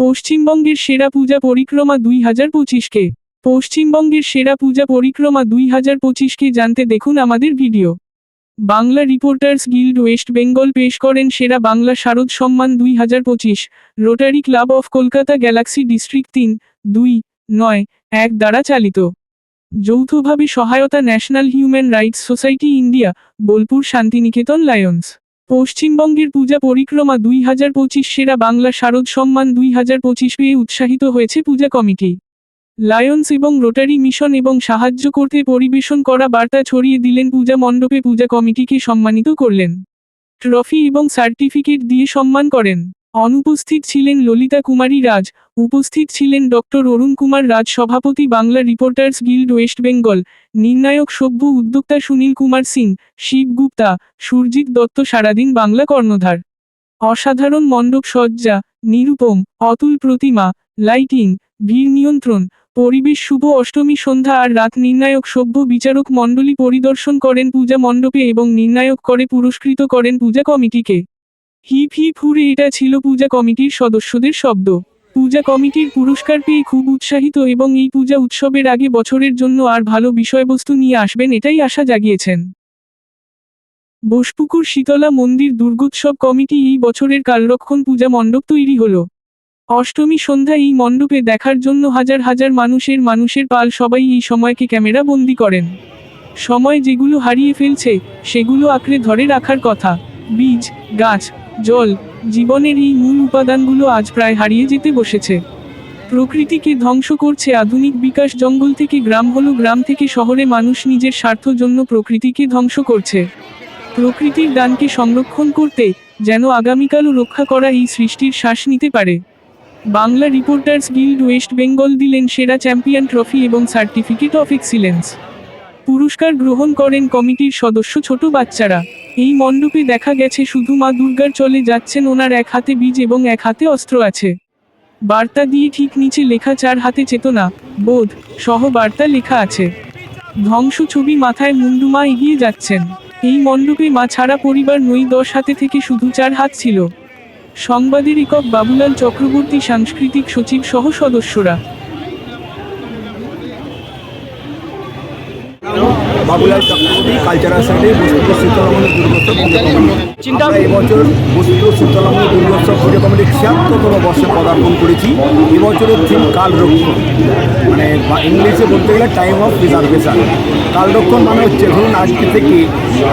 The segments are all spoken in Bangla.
পশ্চিমবঙ্গের সেরা পূজা পরিক্রমা দুই হাজার পঁচিশকে। পশ্চিমবঙ্গের সেরা পূজা পরিক্রমা দুই হাজার পঁচিশকে জানতে দেখুন আমাদের video. Bangla Reporters Guild West Bengal পেশ করেন সেরা বাংলা শারদ সম্মান দুই হাজার পঁচিশ, Rotary Club of Kolkata Galaxy District তিন, দুই, নয়, এক দ্বারা চালিত। যৌথভাবে সহায়তা National Human Rights Society India, Bolpur Santiniketan Lions. পশ্চিমবঙ্গের পূজা পরিক্রমা দুই হাজার পঁচিশ সেরা বাংলা শারদ সম্মান দুই হাজার পঁচিশ পেয়ে উৎসাহিত হয়েছে পূজা কমিটি। লায়ন্স এবং রোটারি মিশন এবং সাহায্য করতে পরিবেশন করা বার্তা ছড়িয়ে দিলেন পূজা মণ্ডপে পূজা কমিটিকে সম্মানিত করলেন। ট্রফি এবং সার্টিফিকেট দিয়ে সম্মান করেন। অনুপস্থিত ছিলেন ললিতা কুমারী রাজ, উপস্থিত ছিলেন ডক্টর অরুণ কুমার রাজ সভাপতি Bangla Reporters Guild West Bengal, নির্ণায়ক সভ্য উদ্যোক্তা সুনীল কুমার সিং, শিব গুপ্তা, সুরজিৎ দত্ত সারাদিন বাংলা কর্ণধার। অসাধারণ মণ্ডপ সজ্জা, নিরুপম, অতুল প্রতিমা, লাইটিং, ভিড় নিয়ন্ত্রণ, পরিবেশ শুভ অষ্টমী সন্ধ্যা আর রাত নির্ণায়ক সভ্য বিচারক মণ্ডলী পরিদর্শন করেন পূজা মণ্ডপে এবং নির্ণায়ক করে পুরস্কৃত করেন পূজা কমিটিকে। হিপ হিপ হুরে এটা ছিল পূজা কমিটির সদস্যদের শব্দ। পূজা কমিটির পুরস্কার পেয়ে খুব উৎসাহিত এবং এই পূজা উৎসবের আগে বছরের জন্য আর ভালো বিষয়বস্তু নিয়ে আসবেন এটাই আশা জাগিয়েছেন। বোসপুকুর শীতলা মন্দির দুর্গোৎসব কমিটি এই বছরের কালরক্ষণ পূজা মণ্ডপ তৈরি হল। অষ্টমী সন্ধ্যা এই মণ্ডপে দেখার জন্য হাজার হাজার মানুষের মানুষের পাল সবাই এই সময়কে ক্যামেরা বন্দি করেন। সময় যেগুলো হারিয়ে ফেলছে, সেগুলো আঁকড়ে ধরে রাখার কথা। বীজ, গাছ জল, জীবনের এই মূল উপাদানগুলো আজ প্রায় হারিয়ে যেতে বসেছে। প্রকৃতিকে ধ্বংস করছে আধুনিক বিকাশ জঙ্গল থেকে গ্রাম হলো গ্রাম থেকে শহরে মানুষ নিজের স্বার্থ জন্য প্রকৃতিকে ধ্বংস করছে। প্রকৃতির দানকে সংরক্ষণ করতে যেন আগামীকালও রক্ষা করা এই সৃষ্টির শ্বাস নিতে পারে। Bangla Reporters Guild West Bengal দিলেন সেরা চ্যাম্পিয়ন ট্রফি এবং সার্টিফিকেট অফ এক্সিলেন্স। পুরস্কার গ্রহণ করেন কমিটির সদস্য ছোট বাচ্চারা। এই মণ্ডপে দেখা গেছে শুধু মা দুর্গার চলে যাচ্ছেন ওনার এক হাতে বীজ এবং এক হাতে অস্ত্র আছে। বার্তা দিয়ে ঠিক নিচে লেখা চার হাতে চেতনা, বোধ সহ বার্তা লেখা আছে। ধ্বংস ছবি মাথায় মুন্ডুমা এগিয়ে যাচ্ছেন। এই মণ্ডপে মা ছাড়া পরিবার নই, দশ হাতে থেকে শুধু চার হাত ছিল। সংবাদের একক বাবুলাল চক্রবর্তী সাংস্কৃতিক সচিব সহ সদস্যরা। বাবুলাল চক্রবর্তী কালচারাল সাইডে বস্তুপুর শীতলামণি দুর্গোৎসব পুজো কমিটি আমরা এবছর বস্তুপুর শীতলামণি দুর্গোৎসব পুজো কমিটির ছিয়াত্তরতম বর্ষে পদার্পণ করেছি। এবছরের থিম কালরক্ষণ। মানে ইংলিশে বলতে গেলে টাইম অফ প্রিজার্ভেশন কালরক্ষণ মানে হচ্ছে ধরুন আজকে থেকে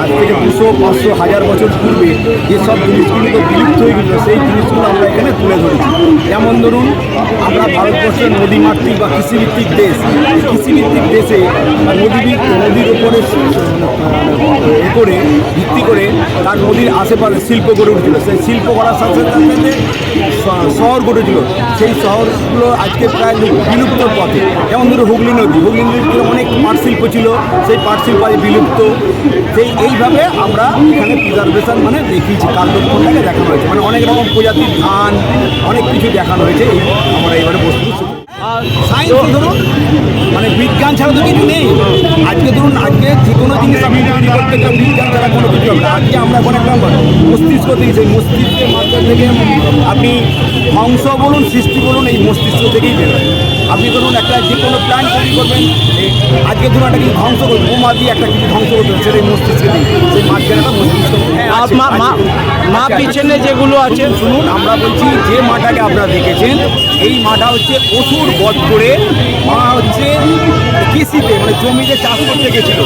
আজ থেকে দুশো পাঁচশো হাজার বছর পূর্বে যেসব জিনিসগুলো তো বিলুপ্ত হয়ে গেছিল সেই জিনিসগুলো আমরা এখানে তুলে ধরেছি। যেমন ধরুন আমরা ভারতবর্ষের নদীমাতৃক বা কৃষিভিত্তিক দেশ। কৃষিভিত্তিক দেশে নদী নদীর উপরে করে, ভিত্তি করে তার নদীর আশেপাশে শিল্প গড়ে উঠেছিল। সেই শিল্প করার সাথে সাথে শহর গড়ে গড়েছিল সেই শহরগুলো আজকে প্রায় বিলুপ্ত পথে। যেমন ধরো হুগলি নদী। হুগলি নদীতে অনেক পাট শিল্প ছিল। সেই পাট শিল্প আজ বিলুপ্ত। সেই, এইভাবে আমরা এখানে প্রিজার্ভেশন মানে দেখিয়েছি কালরক্ষণটাকে দেখানো হয়েছে। মানে অনেক রকম প্রজাতির ধান, অনেক কিছু দেখানো হয়েছে। এই আমরা এবারে বস্তু সায়েন্স ধরুন মানে বিজ্ঞান ছাড়া তো কিছু নেই। আজকে ধরুন, আজকে যে কোনো জিনিস আমি বিজ্ঞান ছাড়া কোনো কিছু হবে আজকে আমরা এখন একটা মস্তিষ্ক থেকে সেই মস্তিষ্কের মাধ্যম থেকে আপনি ধ্বংস বলুন, সৃষ্টি বলুন, এই মস্তিষ্ক থেকেই বেরোয় আপনি ধরুন একটা যে কোনো প্ল্যান তৈরি করবেন আজকে ধরুন একটা কিছু ধ্বংস করবেন বোমা দিয়ে একটা কিছু ধ্বংস করবেন সেটা এই মস্তিষ্কে দিয়ে সেই মাঝখানে একটা মস্তিষ্ক মা মা। পিছনে যেগুলো আছে শুনুন আমরা বলছি যে মাটাকে আপনারা দেখেছেন এই মাটা হচ্ছে অসুর বধ করে মা হচ্ছে কৃষিতে মানে জমিতে চাষ করতে গেছিল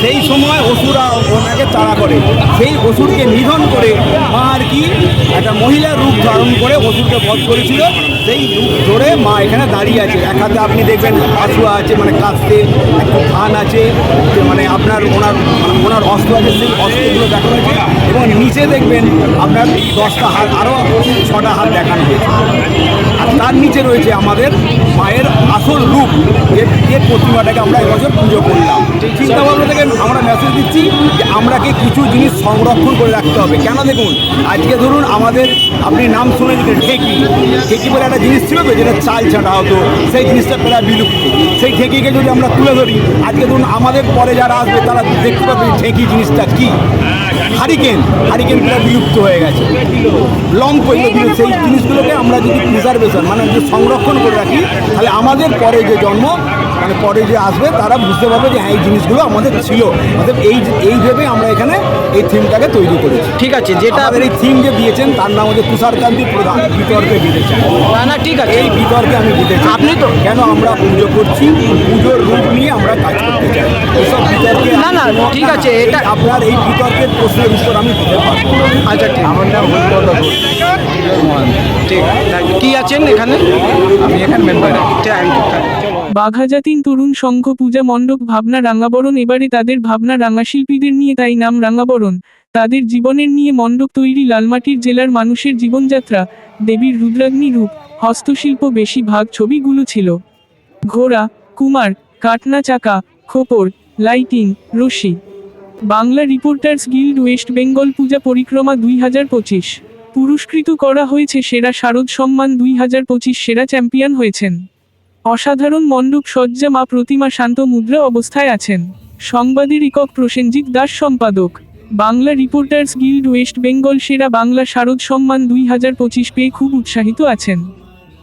সেই সময় অসুরা ওনাকে তাড়া করে সেই অসুরকে নিধন করে মা আর কি একটা মহিলার রূপ ধারণ করে অসুরকে বধ করেছিল সেই রূপ ধরে মা এখানে দাঁড়িয়ে আছে। এক হাতে আপনি দেখবেন হাসুয়া আছে মানে কাস্তে একটা ধান আছে মানে আপনার ওনার ওনার অস্ত্র আছে, সেই অস্ত্রগুলো দেখানো হয়েছে এবং নিচে দেখবেন আপনার দশটা হাত, আরও ছটা হাত দেখানো হয়েছে। আর তার নিচে রয়েছে আমাদের মায়ের আসল রূপ, যে প্রতিমাটাকে আমরা এবছর পুজো করলাম। চিন্তা ভাবনা থেকে আমরা মেসেজ দিচ্ছি যে আমরাকে কিছু জিনিস সংরক্ষণ করে রাখতে হবে। কেন দেখুন, আজকে ধরুন আমাদের, আপনি নাম শুনে যে ঠেকি ঠেকি বলে একটা জিনিস ছিল তো, যেটা চাল ছাটা হতো, সেই জিনিসটা প্রায় বিলুপ্ত। সেই ঠেকিকে যদি আমরা তুলে ধরি, আজকে ধরুন আমাদের পরে যারা আসবে, তারা দেখতে পাবে ঠেকি জিনিসটা কি। হারিকেন হারিকেন প্রায় বিলুপ্ত হয়ে গেছে। লম্প এগুলো সেই জিনিসগুলোকে আমরা যদি প্রিজার্ভেশন মানে যদি সংরক্ষণ করে রাখি, তাহলে আমাদের পরে যে জন্ম মানে পরে যে আসবে তারা বুঝতে পারবে যে হ্যাঁ এই জিনিসগুলো আমাদের ছিল। অর্থাৎ এই এই ভেবে আমরা এখানে এই থিমটাকে তৈরি করেছি। ঠিক আছে যেটা আমাদের এই থিম যে দিয়েছেন তার নাম হচ্ছে তুষারকান্তি প্রধান বিতর্কে দিতে না না ঠিক আছে। এই বিতর্কে আমি দিতে চাই। আপনি তো- কেন আমরা পুজো করছি? পুজোর রূপ নিয়ে আমরা কাজ করতে চাই। এসব বিতর্কে না, না, ঠিক আছে, এটা- আপনার এই বিতর্কের প্রশ্নের উত্তর আমি দিতে পারব। আচ্ছা ঠিক। আমার নাম। ঠিক। কি আছেন এখানে? আমি এখানে member thank you thank you. Baghajatin Tarun Sangha পূজা মণ্ডপ ভাবনা রাঙাবরণ, এবারে তাদের ভাবনা রাঙাশিল্পীদের নিয়ে তাই নাম রাঙাবরণ। তাদের জীবনের নিয়ে মণ্ডপ তৈরি লালমাটির জেলার মানুষের জীবনযাত্রা, দেবীর রুদ্রাগ্নি রূপ, হস্তশিল্প বেশি ভাগ ছবিগুলো ছিল। ঘোড়া, কুমার, কাটনা চাকা, খোপর, লাইটিং, রশি। Bangla Reporters Guild West Bengal পূজা পরিক্রমা দুই হাজার পঁচিশ। পুরস্কৃত করা হয়েছে সেরা শারদ সম্মান দুই হাজার পঁচিশ সেরা চ্যাম্পিয়ন হয়েছেন। অসাধারণ মণ্ডপ সজ্জা মা প্রতিমা শান্ত মুদ্রা অবস্থায় আছেন সংবাদের একক প্রসেনজিৎ দাস সম্পাদক Bangla Reporters Guild West Bengal সেরা বাংলা শারদ সম্মান দুই হাজার পঁচিশ পেয়ে খুব উৎসাহিত আছেন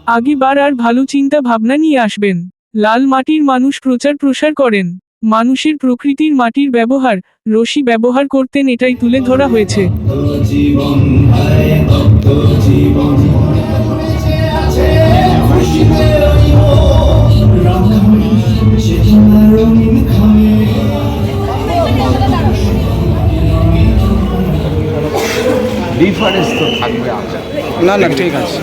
আগেবার আর ভালো চিন্তা ভাবনা নিয়ে আসবেন লাল মাটির মানুষ প্রচার প্রসার করেন মানুষের প্রকৃতির মাটির ব্যবহার রশি ব্যবহার করতেন এটাই তুলে ধরা হয়েছে ডিফারেন্স তো থাকবে না না ঠিক আছে।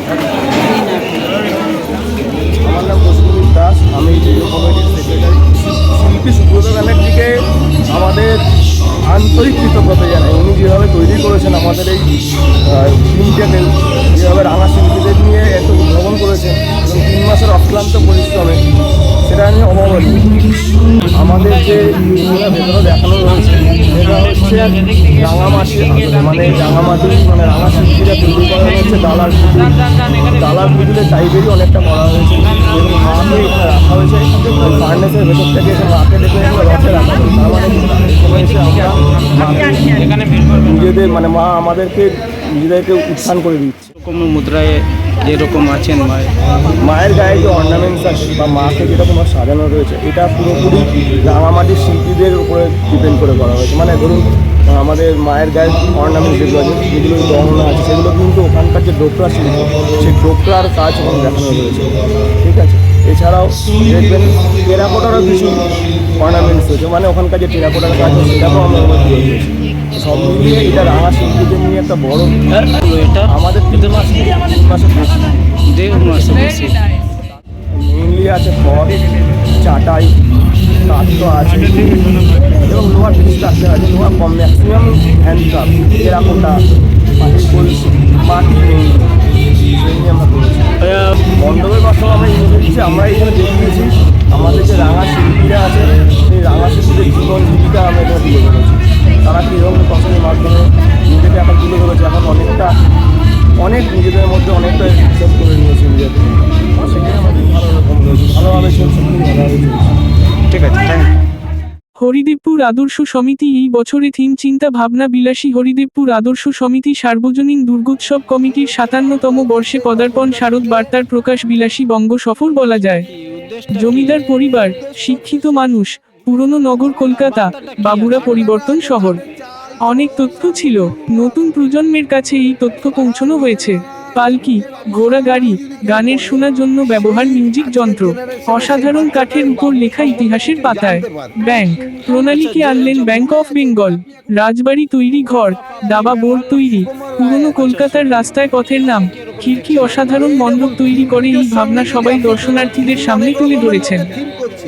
আমার নাম কস্তুরী দাস আমি কমিটির সেক্রেটারি শিল্পী সুব্রত ব্যানার্জিকে আমাদের আন্তরিক কৃতজ্ঞতা জানাই। উনি যেভাবে তৈরি করেছেন আমাদের এই ফিল্মটাকে আমাদের যে ভেতরে দেখানো রয়েছে সেটা হচ্ছে রাঙামাটি মানে রাঙামাটি মানে রাঙা শিল্পীরা তৈরি করা হয়েছে পুতুল ডালার পুতুলের টাইপেরই অনেকটা করা হয়েছে। এবং মাকে এখানে রাখা হয়েছে। ফার্নেসের ভেতর থেকে এসে মাকে ডেকে রথে রাখা হয়েছে। তার মানে কি? এসে আমরা নিজেদের মানে মা আমাদেরকে নিজেদেরকে উত্থান করে দিচ্ছে। মুদ্রায় যেরকম আছেন মায়ের। মায়ের গায়ে যে অর্নামেন্টস আছে বা মাকে যেরকম সাজানো রয়েছে, এটা পুরোপুরি রাঙামাটির শিল্পীদের উপরে ডিপেন্ড করে করা হয়েছে। মানে ধরুন, আমাদের মায়ের গায়ে অর্নামেন্টস যেগুলো আছে, যেগুলো গহনা আছে, সেগুলো কিন্তু ওখানকার যে ডোকরা শিল্প সেই ডোকরার কাজ ওখানে দেখানো রয়েছে ঠিক আছে? এছাড়াও দেখবেন, টেরাকোটারও কিছু অর্নামেন্টস রয়েছে। মানে ওখানকার যে টেরাকোটার কাজ সেটাকেও আমরা সব মিলিয়ে এটা রাঙা শিল্পীদের নিয়ে একটা বড় এটা আমাদের তিন মাস তিন মাসে দেড় মাসে মেনলি আছে খড় চাটাই কাঠ তো আছে। এবং লোহার স্ট্রাকচার আছে লোহা কম ম্যাক্সিমাম হ্যান্ডক্রাফ্ট টেরাকোটা মাটি নেই সেই নিয়ে আমরা করেছি মণ্ডপের মাধ্যমে আমরা ইউজ দিচ্ছি আমরা এখানে দেখিয়েছি আমাদের যে রাঙা শিল্পীরা আছে, সেই রাঙা শিল্পীদের জীবন জীবিকা আমরা এখানে তুলে ধরেছি। তারা কীরকম কষ্টের মাধ্যমে নিজেকে এখন তুলে ধরেছে, এখন অনেকটা, অনেক নিজেদের মধ্যে অনেকটা বিশ্বাস করে নিয়েছে নিজেদের। সেখানে আমাদের ভালো রকম রয়েছে, ভালোভাবে ভালোভাবে চলছে। ঠিক আছে, থ্যাংক হরিদেবপুর আদর্শ সমিতি এই বছরে থিম চিন্তা ভাবনা বিলাসী হরিদেবপুর আদর্শ সমিতি সার্বজনীন দুর্গোৎসব কমিটির সাতান্নতম বর্ষে পদার্পণ শারদ বার্তার প্রকাশ বিলাসী বঙ্গ সফর বলা যায়। জমিদার পরিবার, শিক্ষিত মানুষ, পুরনো নগর কলকাতা, বাবুরা পরিবর্তন শহর। অনেক তথ্য ছিল, নতুন প্রজন্মের কাছে এই তথ্য পৌঁছানো হয়েছে। পালকি, ঘোড়া গাড়ি, গানের শোনার জন্য ব্যবহার মিউজিক যন্ত্র, অসাধারণ কাঠের উপর লেখা ইতিহাসের পাতায়। ব্যাংক, প্রণালীকে আনলেন ব্যাংক অফ বেঙ্গল, রাজবাড়ি তৈরি ঘর, দাবা বোর্ড তৈরি, পুরনো কলকাতার রাস্তায় পথের নাম খিড়কি অসাধারণ মণ্ডপ তৈরি করে এই ভাবনা সবাই দর্শনার্থীদের সামনে তুলে ধরেছেন।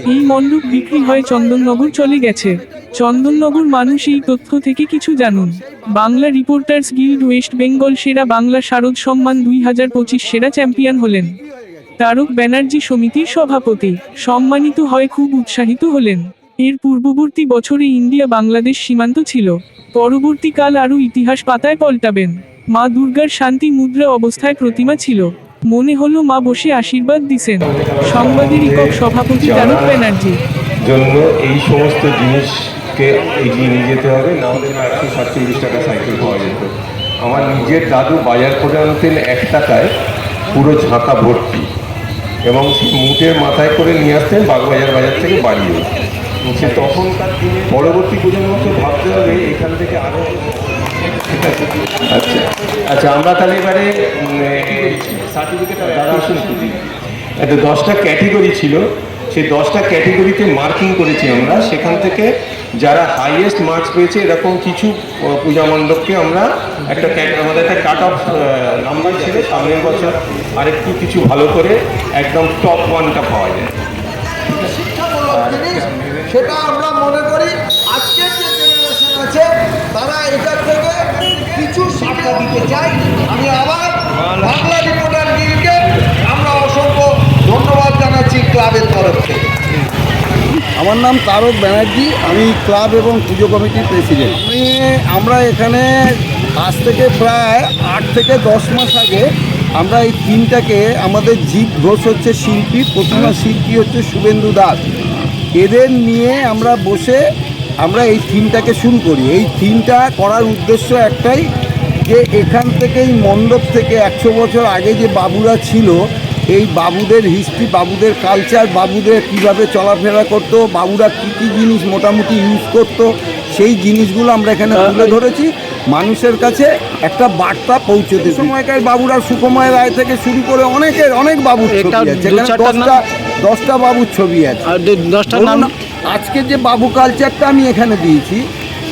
এই মণ্ডপ বিক্রি হয় চন্দননগর চলে গেছে। চন্দননগর মানুষ এই তথ্য থেকে কিছু জানুন। Bangla Reporters Guild West Bengal সেরা বাংলা শারদ সম্মান দুই হাজার পঁচিশ সেরা চ্যাম্পিয়ন হলেন। তারক ব্যানার্জি সমিতির সভাপতি। সম্মানিত হয় খুব উৎসাহিত হলেন। এর পূর্ববর্তী বছরে ইন্ডিয়া বাংলাদেশ সীমান্ত ছিল। পরবর্তীকাল আরও ইতিহাস পাতায় পল্টাবেন। মা দুর্গার শান্তি মুদ্রা অবস্থায় প্রতিমা ছিল। মনে হলো মা বসে আশীর্বাদ দিছেন। সংবাদের একক সভাপতি তারক ব্যানার্জি। জন্য এই সমস্ত জিনিসকে এগিয়ে নিয়ে যেতে হবে, না হলে একশো সাতচল্লিশ টাকা সাইকেল পাওয়া যেত। আমার নিজের দাদু বাজার করে আনতেন এক টাকায় পুরো ঝাঁকা ভর্তি। এবং সেই মুটের মাথায় করে নিয়ে আসতেন বাগবাজার বাজার থেকে বাড়িয়ে সে তখনকার পরবর্তী প্রজন্মকে ভাবতে হবে এখান থেকে আরও আচ্ছা আচ্ছা আমরা তাহলে এবারে সার্টিফিকেট দাদা আসুন। একটা দশটা ক্যাটেগরি ছিল সেই দশটা ক্যাটেগরিতে মার্কিং করেছি আমরা। সেখান থেকে যারা হাইয়েস্ট মার্কস পেয়েছে, এরকম কিছু পূজা মণ্ডপকে আমরা একটা আমাদের একটা কাট অফ নাম্বার ছিল। সামনের বছর আরেকটু কিছু ভালো করে একদম টপ ওয়ানটা পাওয়া যায়। সেটা আমরা মনে করি আজকের যে জেনারেশন আছে, তারা এটার থেকে কিছু শিক্ষা দিতে চাই আমি আবার বাংলা রিপোর্টার জানাচ্ছি ক্লাবের তরফ থেকে। আমার নাম তারক ব্যানার্জি আমি ক্লাব এবং পুজো কমিটির প্রেসিডেন্ট। আমি আমরা এখানে আজ থেকে প্রায় আট থেকে দশ মাস আগে আমরা এই থিমটাকে আমাদের জীব ঘোষ হচ্ছে শিল্পী প্রতিমা শিল্পী হচ্ছে শুভেন্দু দাস। এদের নিয়ে আমরা বসে আমরা এই থিমটাকে শুরু করি। এই থিমটা করার উদ্দেশ্য একটাই যে এখান থেকে এই মণ্ডপ থেকে একশো বছর আগে যে বাবুরা ছিল এই বাবুদের হিস্ট্রি বাবুদের কালচার বাবুদের কীভাবে চলাফেরা করতো বাবুরা কী কী জিনিস মোটামুটি ইউজ করতো সেই জিনিসগুলো আমরা এখানে তুলে ধরেছি। মানুষের কাছে একটা বার্তা পৌঁছে দিই সময়কার বাবুরা সুকময় রায় থেকে শুরু করে অনেকের অনেক বাবুর ছবি আছে। দশটা দশটা বাবুর ছবি আছে। আজকে যে বাবু কালচারটা আমি এখানে দিয়েছি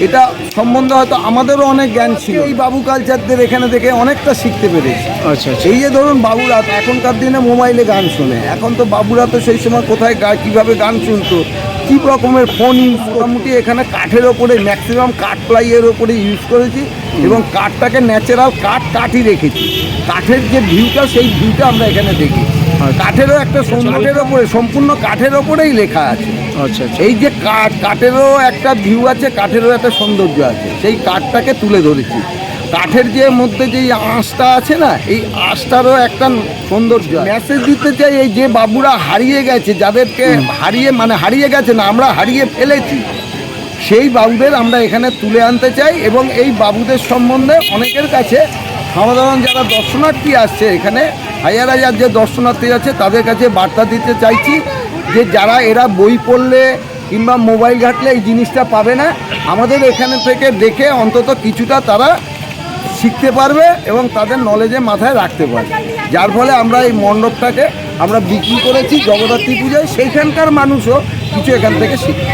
এটা সম্বন্ধে হয়তো আমাদেরও অনেক জ্ঞান ছিল। এই বাবু কালচারদের এখানে থেকে অনেকটা শিখতে পেরেছি। আচ্ছা আচ্ছা। এই যে ধরুন বাবুরা এখনকার দিনে মোবাইলে গান শোনে। এখন তো বাবুরা তো সেই সময় কোথায় গা কীভাবে গান শুনতো কী রকমের ফোন ইউজ মোটামুটি এখানে কাঠের ওপরে ম্যাক্সিমাম কাঠ প্লাইয়ের ওপরে ইউজ করেছি এবং কাঠটাকে ন্যাচারাল কাঠ কাঠই রেখেছি। কাঠের যে ভিউটা সেই ভিউটা আমরা এখানে দেখি। কাঠেরও একটা সৌন্দর্যের ওপরে সম্পূর্ণ কাঠের ওপরেই লেখা আছে। আচ্ছা আচ্ছা এই যে কাঠ কাঠেরও একটা ভিউ আছে কাঠেরও একটা সৌন্দর্য আছে। সেই কাঠটাকে তুলে ধরেছি। কাঠের যে মধ্যে যে আঁশটা আছে না এই আঁশটারও একটা সৌন্দর্য মেসেজ দিতে চাই এই যে বাবুরা হারিয়ে গেছে যাদেরকে হারিয়ে মানে হারিয়ে গেছে না আমরা হারিয়ে ফেলেছি। সেই বাবুদের আমরা এখানে তুলে আনতে চাই এবং এই বাবুদের সম্বন্ধে অনেকের কাছে সাধারণ যারা দর্শনার্থী আসছে এখানে হাজার হাজার যে দর্শনার্থী আছে তাদের কাছে বার্তা দিতে চাইছি। যে যারা এরা বই পড়লে কিংবা মোবাইল ঘাটলে এই জিনিসটা পাবে না, আমাদের এখানে থেকে দেখে অন্তত কিছুটা তারা শিখতে পারবে এবং তাদের নলেজে মাথায় রাখতে পারবে। যার ফলে আমরা এই মণ্ডপটাকে আমরা বিক্রি করেছি জগদ্ধাত্রী পুজোয়, সেইখানকার মানুষও কিছু এখান থেকে শিখবে।